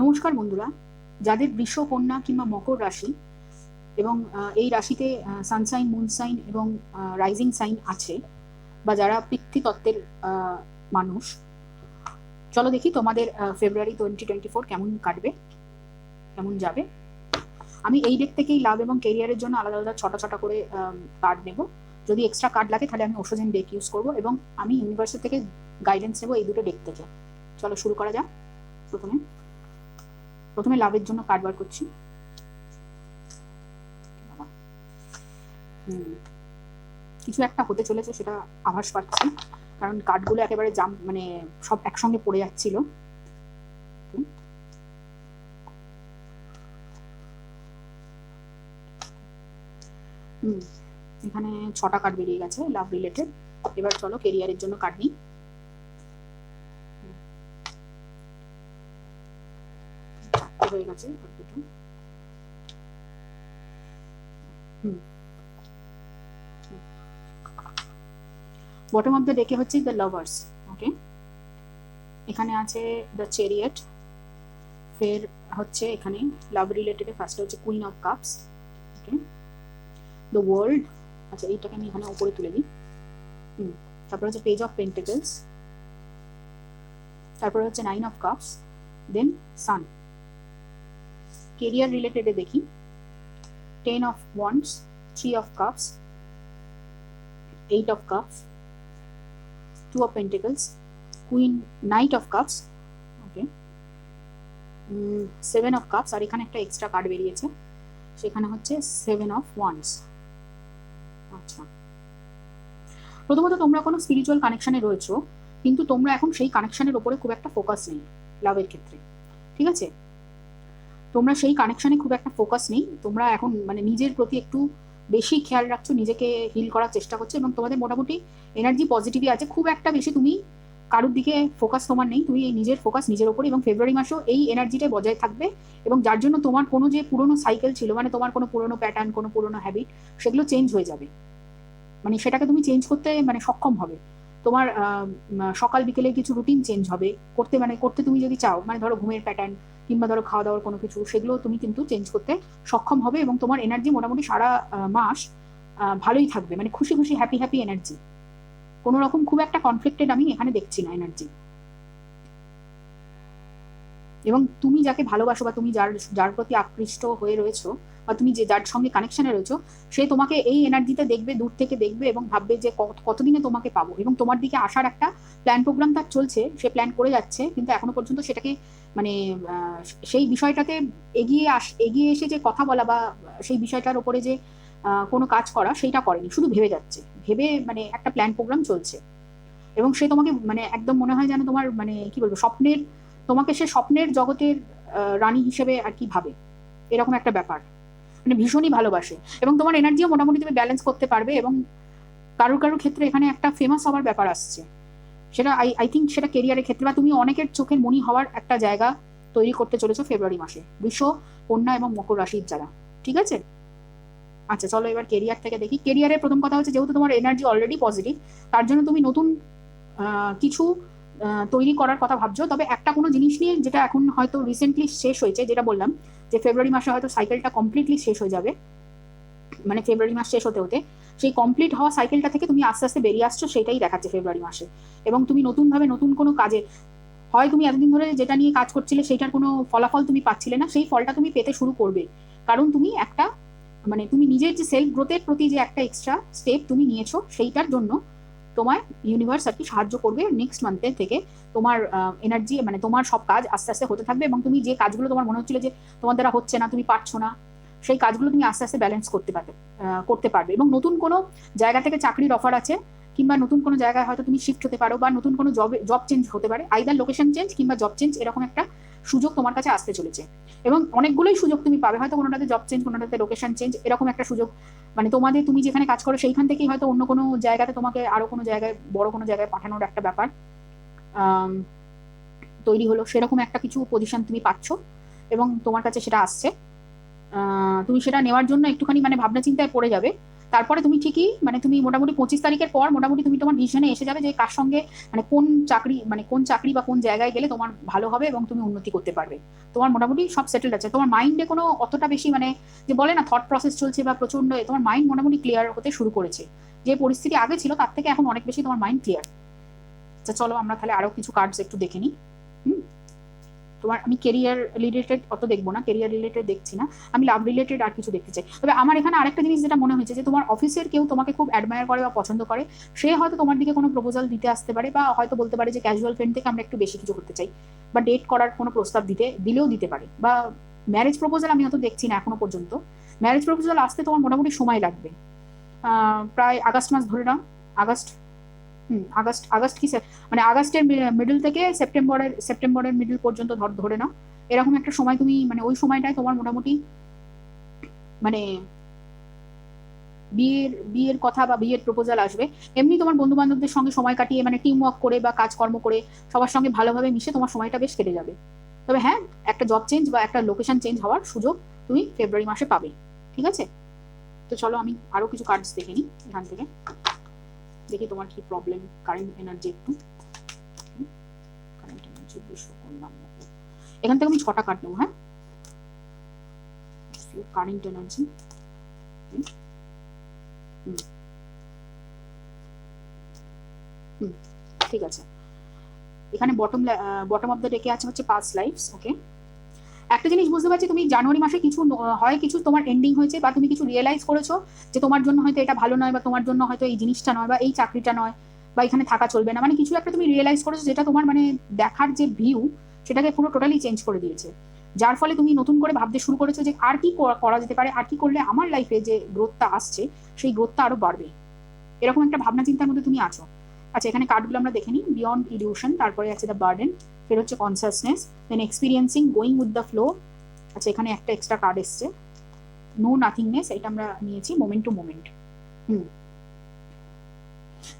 নমস্কার বন্ধুরা। যাদের বৃষ, কন্যা কিংবা মকর রাশি এবং এই রাশিতে সানসাইন মুনসাইন এবং রাইজিং সাইন আছে বা যারা পিতৃতত্ত্বের মানুষ, চলো দেখি তোমাদের ফেব্রুয়ারি টোয়েন্টি টোয়েন্টি ফোর কেমন কাটবে, কেমন যাবে। আমি এই ডেক থেকেই লাভ এবং কেরিয়ারের জন্য আলাদা আলাদা ছটা ছটা করে কার্ড নেব। যদি এক্সট্রা কার্ড লাগে তাহলে আমি ওষুধেন ডেক ইউজ করব এবং আমি ইউনিভার্সিটি থেকে গাইডেন্স নেব এই দুটো ডেক থেকে। চলো শুরু করা যাক প্রথমে। প্রথমে লাভের জন্য কার্ড বার করছি। কিছু একটা হতে চলেছে সেটা আভাস পাচ্ছি। কারণ কার্ডগুলো একেবারে জাম মানে সব একসঙ্গে পড়ে যাচ্ছিল। এখানে ছটা কার্ড বেরিয়ে গেছে লাভ রিলেটেড এবার চলো কেরিয়ারের জন্য কার্ড নিই। হয়ে গেছে দুটো হুম। বটম অফ দ্য ডেকে হচ্ছে দ্য লাভার্স ওকে এখানে আছে দ্য চেরিয়েট ফের হচ্ছে এখানে লাভ রিলেটেড ফার্স্টে হচ্ছে queen of cups okay the world আচ্ছা এইটাকে আমি এখানে উপরে তুলে দিই। হুম, তারপর হচ্ছে পেজ অফ পেন্টেকলস তারপরে হচ্ছে nine of cups then sun career রিলেটেডে দেখি। Ten of wands three of cups eight of cups two of pentacles queen knight of cups okay seven of cups আর এখানে একটা এক্সট্রা কার্ড বেরিয়েছে। সেখানে হচ্ছে seven of wands আচ্ছা। প্রথমত তোমরা কোনো স্পিরিচুয়াল কানেকশানে রয়েছো, কিন্তু তোমরা এখন সেই কানেকশনের ওপরে খুব একটা ফোকাস নেই লাভের ক্ষেত্রে। ঠিক আছে? তোমরা সেই কানেকশনে খুব একটা ফোকাস নেই। তোমরা এখন মানে নিজের প্রতি একটু বেশি খেয়াল রাখছো, নিজেকে হিল করার চেষ্টা করছ এবং তোমাদের মোটামুটি এনার্জি পজিটিভই আছে। খুব একটা বেশি তুমি কারোর দিকে ফোকাস তোমার নেই। তুমি এই নিজের ফোকাস নিজের ওপরে এবং ফেব্রুয়ারি মাসেও এই এনার্জিটাই বজায় থাকবে এবং যার জন্য তোমার কোনো যে পুরনো সাইকেল ছিল মানে তোমার কোনো পুরনো প্যাটার্ন কোনো পুরনো হ্যাবিট সেগুলো চেঞ্জ হয়ে যাবে। মানে সেটাকে তুমি চেঞ্জ করতে মানে সক্ষম হবে। তোমার সকাল বিকেলে কিছু রুটিন চেঞ্জ হবে। করতে মানে করতে তুমি যদি চাও মানে ধরো ঘুমের প্যাটার্ন কিংবা ধরো খাওয়া দাওয়ার কোনো কিছু, সেগুলো তুমি কিন্তু চেঞ্জ করতে সক্ষম হবে এবং তোমার এনার্জি মোটামুটি সারা মাস ভালোই থাকবে। মানে খুশি খুশি হ্যাপি হ্যাপি এনার্জি কোনো রকম খুব একটা কনফ্লিক্টেড আমি এখানে দেখছি না এনার্জি এবং তুমি যাকে ভালোবাসো বা তুমি যার যার প্রতি আকৃষ্ট হয়ে রয়েছো বা তুমি যে যার সঙ্গে কানেকশনে রয়েছো, সে তোমাকে এই এনার্জিতে দেখবে, দূর থেকে দেখবে এবং ভাববে যে কতদিনে তোমাকে পাবো। এবং তোমার দিকে আসার একটা প্ল্যান প্রোগ্রাম তার চলছে, সে প্ল্যান করে যাচ্ছে, কিন্তু এখনও পর্যন্ত সেটাকে মানে সেই বিষয়টাতে এগিয়ে আস, এগিয়ে এসে যে কথা বলা বা সেই বিষয়টার ওপরে যে কোনো কাজ করা, সেইটা করেনি, শুধু ভেবে যাচ্ছে। ভেবে মানে একটা প্ল্যান প্রোগ্রাম চলছে। এবং সে তোমাকে মানে একদম মনে হয় যেন তোমার মানে কি বলব, স্বপ্নের, তোমাকে সে স্বপ্নের জগতের রানী হিসেবে আর কি ভাবে। এরকম একটা ব্যাপার। মানে ভীষণই ভালোবাসে এবং তোমার এনার্জিও মোটামুটি তুমি ব্যালেন্স করতে পারবে এবং কারোর কারোর ক্ষেত্রে এখানে একটা ফেমাস হওয়ার ব্যাপার আসছে। সেটা আই আই থিঙ্ক সেটা কেরিয়ারের ক্ষেত্রে বা তুমি অনেকের চোখের মনি হওয়ার একটা জায়গা তৈরি করতে চলেছো ফেব্রুয়ারি মাসে। বৃষ কন্যা এবং মকর রাশির যারা। ঠিক আছে? আচ্ছা চলো এবার কেরিয়ার থেকে দেখি। কেরিয়ারের প্রথম কথা হচ্ছে যেহেতু তোমার এনার্জি অলরেডি পজিটিভ তার জন্য তুমি নতুন কিছু তৈরি করার কথা ভাবছ। তবে একটা কোনো জিনিস নিয়ে যেটা এখন হয়তো রিসেন্টলি শেষ হয়েছে, যেটা বললাম যে ফেব্রুয়ারি মাসে হয়তো সাইকেলটা কমপ্লিটলি শেষ হয়ে যাবে মানে ফেব্রুয়ারি মাস শেষ হতে হতে, সেই কমপ্লিট হওয়া সাইকেলটা থেকে তুমি আস্তে আস্তে বেরিয়ে আসছো, সেটাই দেখাচ্ছে ফেব্রুয়ারি মাসে। এবং তুমি নতুনভাবে নতুন কোনো কাজে, হয় তুমি এতদিন ধরে যেটা নিয়ে কাজ করছিলে সেটার কোনো ফলাফল তুমি পাচ্ছিলে না, সেই ফলটা তুমি পেতে শুরু করবে। কারণ তুমি একটা মানে তুমি নিজের যে সেলফ গ্রোথের প্রতি যে একটা এক্সট্রা স্টেপ তুমি নিয়েছো, সেইটার জন্য তোমার ইউনিভার্স আর কি সাহায্য করবে নেক্সট মান্থের থেকে তোমার এনার্জি মানে তোমার সব কাজ আস্তে আস্তে হতে থাকবে এবং তুমি যে কাজগুলো তোমার মনে হচ্ছিল যে তোমার দ্বারা হচ্ছে না, তুমি পারছ না, সেই কাজগুলো তুমি আস্তে আস্তে ব্যালেন্স করতে পারবে করতে পারবে এবং নতুন কোনো জায়গা থেকে চাকরির অফার আছে কিংবা নতুন কোনো জায়গায় হয়তো তুমি শিফট হতে পারো বা নতুন কোনো জব জব চেঞ্জ হতে পারে। আইদার লোকেশন চেঞ্জ কিংবা জব চেঞ্জ এরকম একটা সুযোগ তোমার কাছে আসতে চলেছে। এবং অনেকগুলোই সুযোগ তুমি পাবে। হয়তো কোনোটাতে জব চেঞ্জ কোনোটাতে লোকেশন চেঞ্জ এরকম একটা সুযোগ। মানে তোমাদের তুমি যেখানে কাজ করো সেইখান থেকেই হয়তো অন্য কোনো জায়গাতে তোমাকে আরও কোনো জায়গায়, বড় কোনো জায়গায় পাঠানোর একটা ব্যাপার। তৈরি হলো। সেরকম একটা কিছু পজিশন তুমি পাচ্ছ এবং তোমার কাছে সেটা আসছে। তুমি সেটা নেওয়ার জন্য একটুখানি মানে ভাবনা চিন্তায় পড়ে যাবে। তারপরে তুমি ঠিকই মানে তুমি মোটামুটি পঁচিশ তারিখের পর মোটামুটি তুমি তোমার ডিসিশনে এসে যাবে যে কার সঙ্গে মানে কোন চাকরি মানে কোন চাকরি বা কোন জায়গায় গেলে তোমার ভালো হবে এবং তুমি উন্নতি করতে পারবে। তোমার মোটামুটি সব সেটেলড আছে। তোমার মাইন্ডে কোনো অতটা বেশি মানে যে বলে না থট প্রসেস চলছে বা প্রচণ্ড তোমার মাইন্ড মোটামুটি ক্লিয়ার হতে শুরু করেছে। যে পরিস্থিতি আগে ছিল, তার থেকে এখন অনেক বেশি তোমার মাইন্ড ক্লিয়ার আচ্ছা চলো আমরা তাহলে আরও কিছু কার্ডস একটু দেখে নিই। হুম? তোমার, আমি কেরিয়ার রিলেটেড অত দেখব না কেরিয়ার রিলেটেড দেখছি না, আমি লাভ রিলেটেড আর কিছু দেখতে চাই। তবে আমার এখানে আরেকটা জিনিস যেটা মনে হয়েছে যে তোমার অফিসের কেউ তোমাকে খুব অ্যাডমায়ার করে বা পছন্দ করে, সে হয়তো তোমার দিকে কোনো প্রপোজাল দিতে আসতে পারে বা হয়তো বলতে পারে যে ক্যাজুয়াল ফ্রেন্ড থেকে আমরা একটু বেশি কিছু করতে চাই বা ডেট করার কোনো প্রস্তাব দিতে, দিলেও দিতে পারে বা ম্যারেজ প্রপোজাল আমি হয়তো দেখছি না এখনও পর্যন্ত। ম্যারেজ প্রপোজাল আসতে তোমার মোটামুটি সময় লাগবে। প্রায় আগস্ট মাস ধরে নাও, আগস্ট আগস্ট আগস্ট কি মানে আগস্টের মিডল থেকে সেপ্টেম্বরের সেপ্টেম্বরের মিডল পর্যন্ত ধর, ধরে নাও। এরকম একটা সময় তুমি মানে ওই সময়টায় তোমার মোটামুটি মানে বিয়ের বিয়ের কথা বা বিয়ের প্রপোজাল আসবে। এমনি তোমার বন্ধু বান্ধবদের সঙ্গে সময় কাটিয়ে মানে টিম ওয়ার্ক করে বা কাজকর্ম করে সবার সঙ্গে ভালোভাবে মিশে তোমার সময়টা বেশ কেটে যাবে। তবে হ্যাঁ একটা জব চেঞ্জ বা একটা লোকেশন চেঞ্জ হওয়ার সুযোগ তুমি ফেব্রুয়ারি মাসে পাবে। ঠিক আছে? তো চলো আমি আরও কিছু কার্ডস দেখে নিই এখান থেকে। দেখি তোমার কি প্রবলেম কারেন্ট এনার্জি একটু। কারেন্ট এনার্জি করলাম। এখান থেকে আমি ছটা কার্ড নেব হ্যাঁ? কারেন্ট এনার্জি ঠিক আছে। এখানে বটম বটম অফ দ্য ডেকে আছে হচ্ছে পাঁচ লাইফস ওকে একটা জিনিস বুঝতে পারছি, তুমি জানুয়ারি মাসে কিছু হয় কিছু তোমার এন্ডিং হয়েছে বা তুমি কিছু রিয়েলাইজ করেছ যে তোমার জন্য হয়তো এটা ভালো নয় বা তোমার জন্য হয়তো এই জিনিসটা নয় বা এই চাকরিটা নয় বা এখানে থাকা চলবে না। মানে কিছু একটা তুমি রিয়েলাইজ করেছ যেটা তোমার মানে দেখার যে ভিউ সেটাকে পুরো টোটালি চেঞ্জ করে দিয়েছে। যার ফলে তুমি নতুন করে ভাবতে শুরু করেছ যে আর কি করা- যেতে পারে, আর কি করলে আমার লাইফে যে গ্রোথটা আসছে, সেই গ্রোথটা আরও বাড়বে। এরকম একটা ভাবনা চিন্তার মধ্যে তুমি আছো। আচ্ছা এখানে কার্ডগুলো আমরা দেখে নিই। বিয়ন্ড ইলিউশন তারপরে আছে দ্য বার্ডেন ফের হচ্ছে consciousness then experiencing going with the flow আচ্ছা এখানে একটা এক্সট্রা কার্ড এসছে। নো নাথিংনেস এটা আমরা নিয়েছি মোমেন্ট টু মোমেন্ট হুম।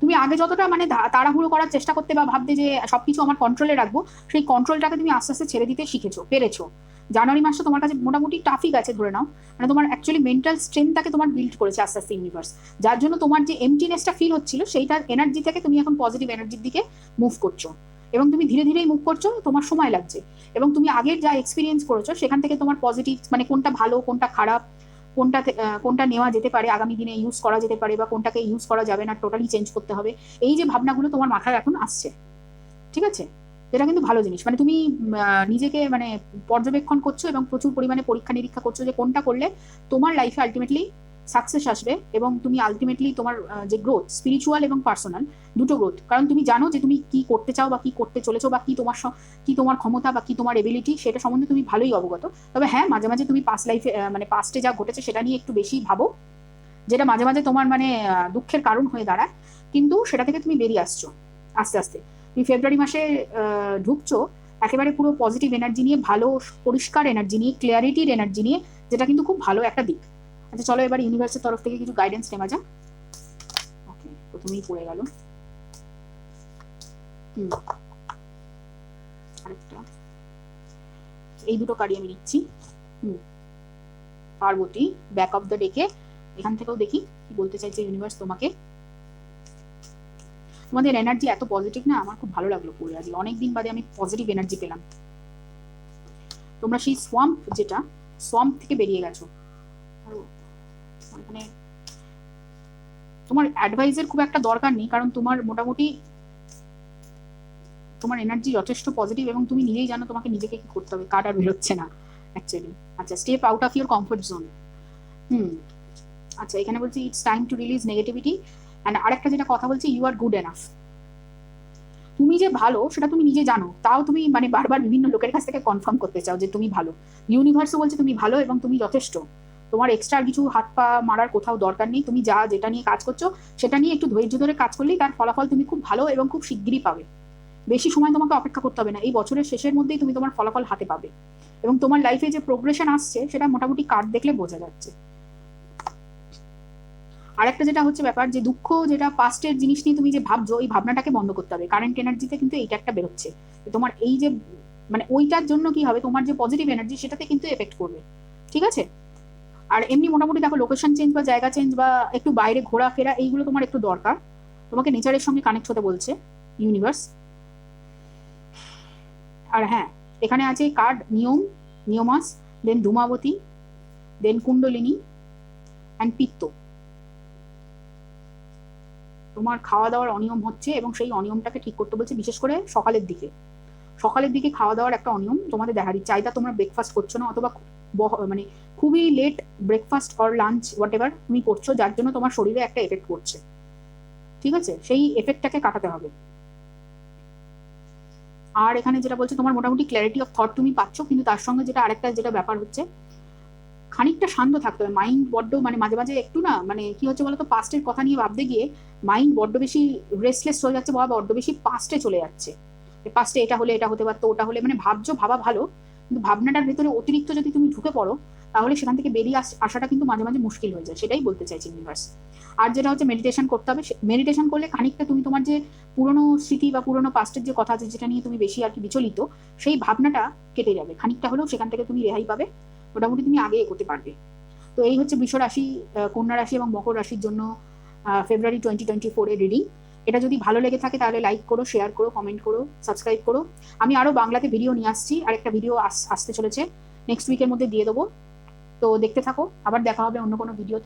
তুমি আগে যতটা মানে তাড়াহুড়ো করার চেষ্টা করতে বা ভাবতে যে সবকিছু আমার কন্ট্রোলে রাখব, সেই কন্ট্রোলটাকে তুমি আস্তে আস্তে ছেড়ে দিতে শিখেছো, পেরেছ। জানুয়ারি মাসটা তোমার কাছে মোটামুটি টাফই গেছে ধরে নাও। মানে তোমার অ্যাকচুয়ালি মেন্টাল স্ট্রেংথটাকে তোমার বিল্ড করেছে আস্তে আস্তে ইউনিভার্স যার জন্য তোমার যে এমটিনেসটা ফিল হচ্ছিল, সেইটার এনার্জি থেকে তুমি এখন পজিটিভ এনার্জির দিকে মুভ করছ। এবং তুমি ধীরে ধীরেই মুভ করছ, তোমার সময় লাগছে। এবং তুমি আগের যা এক্সপিরিয়েন্স করেছ, সেখান থেকে তোমার পজিটিভ মানে কোনটা ভালো, কোনটা খারাপ, কোনটা কোনটা নেওয়া যেতে পারে, আগামী দিনে ইউজ করা যেতে পারে বা কোনটাকে ইউজ করা যাবে না টোটালি চেঞ্জ করতে হবে। এই যে ভাবনাগুলো তোমার মাথায় এখন আসছে, ঠিক আছে? এটা কিন্তু ভালো জিনিস। মানে তুমি নিজেকে মানে পর্যবেক্ষণ করছ এবং প্রচুর পরিমাণে পরীক্ষা নিরীক্ষা করছ যে কোনটা করলে তোমার লাইফে আলটিমেটলি সাকসেস আসবে এবং তুমি আলটিমেটলি তোমার যে গ্রোথ স্পিরিচুয়াল এবং পার্সোনাল দুটো গ্রোথ কারণ তুমি জানো যে তুমি কি করতে চাও বা কি করতে চলেছো বা কি তোমার কি তোমার ক্ষমতা বা কি তোমার এবিলিটি সেটা সম্বন্ধে তুমি ভালোই অবগত। তবে হ্যাঁ মাঝে মাঝে তুমি পাস লাইফে মানে পাস্টে যা ঘটেছে সেটা নিয়ে একটু বেশি ভাবো, যেটা মাঝে মাঝে তোমার মানে দুঃখের কারণ হয়ে দাঁড়ায়। কিন্তু সেটা থেকে তুমি বেরিয়ে আসছো, আস্তে আস্তে। তুমি ফেব্রুয়ারি মাসে ঢুকছো, একেবারে পুরো পজিটিভ এনার্জি নিয়ে, ভালো, পরিষ্কার এনার্জি নিয়ে ক্লিয়ারিটির এনার্জি নিয়ে, যেটা কিন্তু খুব ভালো একটা দিক। আচ্ছা চলো এবার ইউনিভার্সের তরফ থেকে কিছু গাইডেন্স নেওয়া যাক। ওকে প্রথমেই পড়ে গেল। এই দুটো কার্ডই আমি নিচ্ছি পার্বতী ব্যাক অফ দ্য ডেকে এখান থেকেও দেখি কি বলতে চাইছে ইউনিভার্স তোমাকে। তোমাদের এনার্জি এত পজিটিভ না, আমার খুব ভালো লাগল পড়ে আজকে। অনেকদিন বাদে আমি পজিটিভ এনার্জি পেলাম। তোমরা সেই সোয়াম্প যেটা সোয়াম্প থেকে বেরিয়ে গেছো। মানে তোমার অ্যাডভাইসের খুব একটা দরকার নেই, কারণ তোমার মোটামুটি তোমার এনার্জি যথেষ্ট পজিটিভ এবং তুমি নিজেই জানো তোমাকে নিজেকে কি করতে হবে বেরোচ্ছে না অ্যাকচুয়ালি আচ্ছা step out of your comfort zone hmm আচ্ছা এখানে বলছি it's time to release negativity and আরেকটা যেটা কথা বলছি ইউ আর গুড এনাফ তুমি যে ভালো, সেটা তুমি নিজে জানো, তাও তুমি মানে বারবার বিভিন্ন লোকের কাছ থেকে কনফার্ম করতে চাও যে তুমি ভালো। ইউনিভার্সও বলছে তুমি ভালো এবং তুমি যথেষ্ট। তোমার এক্সট্রা কিছু হাত পা মারার কোথাও দরকার নেই, তুমি যা যেটা নিয়ে কাজ করছ, সেটা নিয়ে একটু ধৈর্য ধরে কাজ করলেই তার ফলাফল তুমি খুব ভালো এবং খুব শিগগিরই পাবে। বেশি সময় তোমাকে অপেক্ষা করতে হবে না, এই বছরের শেষের মধ্যেই তুমি তোমার ফলাফল হাতে পাবে। এবং তোমার লাইফে যে প্রোগ্রেশন আসছে, সেটা মোটামুটি কার্ড দেখলে বোঝা যাচ্ছে। আরেকটা যেটা হচ্ছে ব্যাপার, যে দুঃখ যেটা পাস্টের জিনিস নিয়ে তুমি যে ভাবছ, এই ভাবনাটাকে বন্ধ করতে হবে। কারেন্ট এনার্জিতে কিন্তু এইটা একটা বেরোচ্ছে। তোমার এই যে মানে ওইটার জন্য কি হবে, তোমার যে পজিটিভ এনার্জি সেটাতে কিন্তু এফেক্ট করবে। ঠিক আছে? আর এমনি মোটামুটি দেখো লোকেশন চেঞ্জ বা জায়গা চেঞ্জ বা একটু বাইরে ঘোরাফেরা, এইগুলো তোমার একটু দরকার। তোমাকে নেচারের সঙ্গে কানেক্ট হতে বলছে ইউনিভার্স আর হ্যাঁ এখানে আছে কার্ড নিয়ম, নিয়মাস দেন ধূমাবতী দেন কুণ্ডলিনী অ্যান্ড পিত্ত। তোমার খাওয়া দাওয়ার অনিয়ম হচ্ছে এবং সেই অনিয়মটাকে ঠিক করতে বলছে বিশেষ করে সকালের দিকে। সকালের দিকে খাওয়া দাওয়ার একটা অনিয়ম তোমাদের দেখা দিচ্ছে চাইদা তোমরা ব্রেকফাস্ট করছ না অথবা মানে খুবই late breakfast or lunch whatever তুমি করছ, যার জন্য তোমার শরীরে একটা এফেক্ট করছে ঠিক আছে? সেই এফেক্টটাকে কাটাতে হবে। আর এখানে যেটা বলছে, তোমার মোটামুটি ক্ল্যারিটি অফ থট তুমি পাচ্ছ, কিন্তু তার সঙ্গে যেটা আরেকটা যেটা ব্যাপার হচ্ছে, খানিকটা শান্ত থাকতে হবে। মাইন্ড বড্ড মানে মাঝে মাঝে একটু না মানে কি হচ্ছে বলতো পাস্টের কথা নিয়ে ভাবতে গিয়ে মাইন্ড বড্ড বেশি রেস্টলেস হয়ে যাচ্ছে বা বড্ড বেশি পাস্টে চলে যাচ্ছে। পাস্টে এটা হলে এটা হতে পারতো, ওটা হলে মানে ভাবছ, ভাবা ভালো কিন্তু ভাবনাটার ভেতরে অতিরিক্ত যদি তুমি ঢুকে পড়ো, তাহলে সেখান থেকে বেরিয়ে আস- আসাটা কিন্তু মাঝে মাঝে মুশকিল হয়ে যায়, সেটাই বলতে চাইছি ইউনিভার্স আর যেটা হচ্ছে মেডিটেশন করতে হবে মেডিটেশন করলে খানিকটা তুমি তোমার যে পুরনো স্মৃতি বা পুরনো পাস্টের যে কথা আছে, যেটা নিয়ে তুমি বেশি আর কি বিচলিত, সেই ভাবনাটা কেটে যাবে। খানিকটা হলেও সেখান থেকে তুমি রেহাই পাবে, মোটামুটি তুমি আগে এগোতে পারবে। তো এই হচ্ছে বিশ্ব রাশি কন্যা রাশি এবং মকর রাশির জন্য ফেব্রুয়ারি টোয়েন্টি টোয়েন্টি ফোরের রিডিং এটা যদি ভালো লেগে থাকে তাহলে লাইক করো শেয়ার করো কমেন্ট করো সাবস্ক্রাইব করো। আমি আরও বাংলাতে ভিডিও নিয়ে আসছি আর একটা ভিডিও আসতে চলেছে। নেক্সট উইকের মধ্যে দিয়ে দেবো। তো দেখতে থাকো, আবার দেখা হবে অন্য কোনো ভিডিও